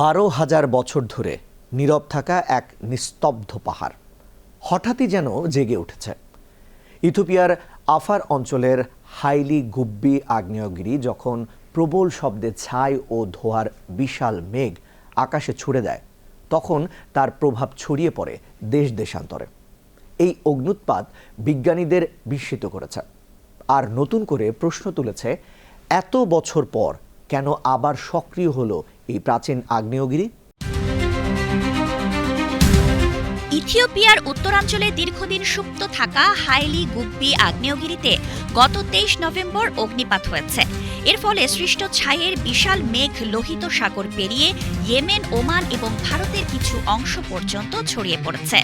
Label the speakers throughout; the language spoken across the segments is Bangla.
Speaker 1: বারো হাজার বছর ধরে নীরব থাকা এক নিস্তব্ধ পাহাড়। হঠাৎই যেন জেগে উঠেছে। ইথোপিয়ার আফার অঞ্চলের হাইলি গুব্বি আগ্নেয়গিরি যখন প্রবল শব্দে ছাই ও ধোয়ার বিশাল মেঘ আকাশে ছুড়ে দেয়, তখন তার প্রভাব ছড়িয়ে পড়ে দেশ দেশান্তরে। এই অগ্নুৎপাত বিজ্ঞানীদের বিস্মিত করেছে। আর নতুন করে প্রশ্ন তুলেছে, এত বছর পর কেন আবার সক্রিয় হলো এই প্রাচীন আগ্নেয়গিরি
Speaker 2: ইথিওপিয়ার উত্তরাঞ্চলে দীর্ঘদিন সুপ্ত থাকা হাইলি গুব্বি আগ্নেয়গিরিতে গত তেইশ নভেম্বর অগ্নিপাত হয়েছে। এর ফলে সৃষ্ট ছাইয়ের বিশাল মেঘ লোহিত সাগর পেরিয়ে ইয়েমেন, ওমান এবং ভারতের কিছু অংশ পর্যন্ত ছড়িয়ে পড়েছে।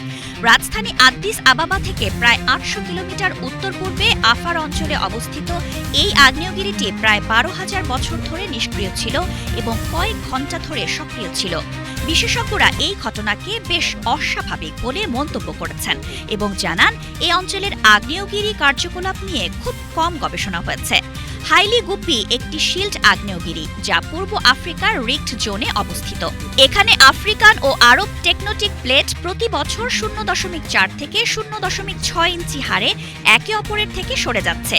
Speaker 2: রাজধানী আদ্দিস আবাবা থেকে প্রায় আটশো কিলোমিটার উত্তর পূর্বে আফার অঞ্চলে অবস্থিত এই আগ্নেয়গিরিটি প্রায় বারো হাজার বছর ধরে নিষ্ক্রিয় ছিল এবং কয়েক ঘণ্টা ধরে সক্রিয় ছিল। বিশেষজ্ঞরা এই ঘটনাকে বেশ অস্বাভাবিক বলে মন্তব্য করেছেন এবং জানান এই অঞ্চলের আগ্নেয়গিরি কার্যকলাপ নিয়ে খুব কম গবেষণা হয়েছে। হাইলি গুপি একটি শিল্ড আগ্নেয়গিরি, যা পূর্ব আফ্রিকার রিক্ট জোনে অবস্থিত। এখানে আফ্রিকান ও আরব টেকনোটিক প্লেট প্রতি বছর শূন্য দশমিক চার থেকে শূন্য দশমিক ছয় ইঞ্চি হারে একে অপরের থেকে সরে যাচ্ছে।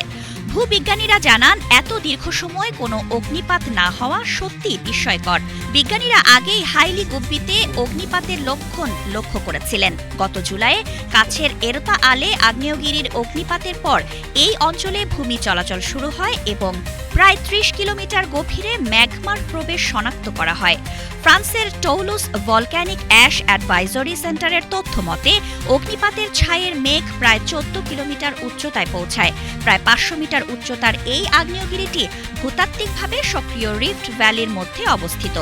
Speaker 2: ভূবিজ্ঞানীরা জানান, এত দীর্ঘ সময় কোনো অগ্নিপাত না হওয়া সত্যি বিস্ময়কর। বিজ্ঞানীরা আগেই হাইলি গুব্বিতে অগ্নিপাতের লক্ষণ লক্ষ্য করেছিলেন। গত জুলাইয়ে কাছের এরতা আলে আগ্নেয়গিরির অগ্নিপাতের পর এই অঞ্চলে ভূমি চলাচল শুরু হয় এবং প্রায় ত্রিশ কিলোমিটার গভীরে ম্যাগমার প্রবেশ শনাক্ত করা হয়। ফ্রান্সের টৌলুস ভলক্যানিক অ্যাশ অ্যাডভাইজরি সেন্টারের তথ্য মতে, অগ্নিপাতের ছায়ের মেঘ প্রায় চোদ্দ কিলোমিটার উচ্চতায় পৌঁছায়, প্রায় পাঁচশো মিটার উচ্চতার এই আগ্নেয়গিরিটি ভূতাত্ত্বিকভাবে সক্রিয় রিফ্ট ভ্যালির মধ্যে অবস্থিত।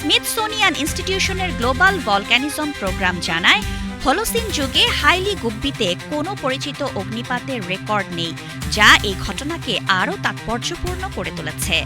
Speaker 2: স্মিথসোনিয়ান ইনস্টিটিউশনের গ্লোবাল ভলক্যানিজম প্রোগ্রাম জানায় হলোসিন যুগে হাইলি গুব্বিতে কোনো পরিচিত অগ্নিপাতের রেকর্ড নেই, যা এই ঘটনাকে আরও তাৎপর্যপূর্ণ করে তুলেছে।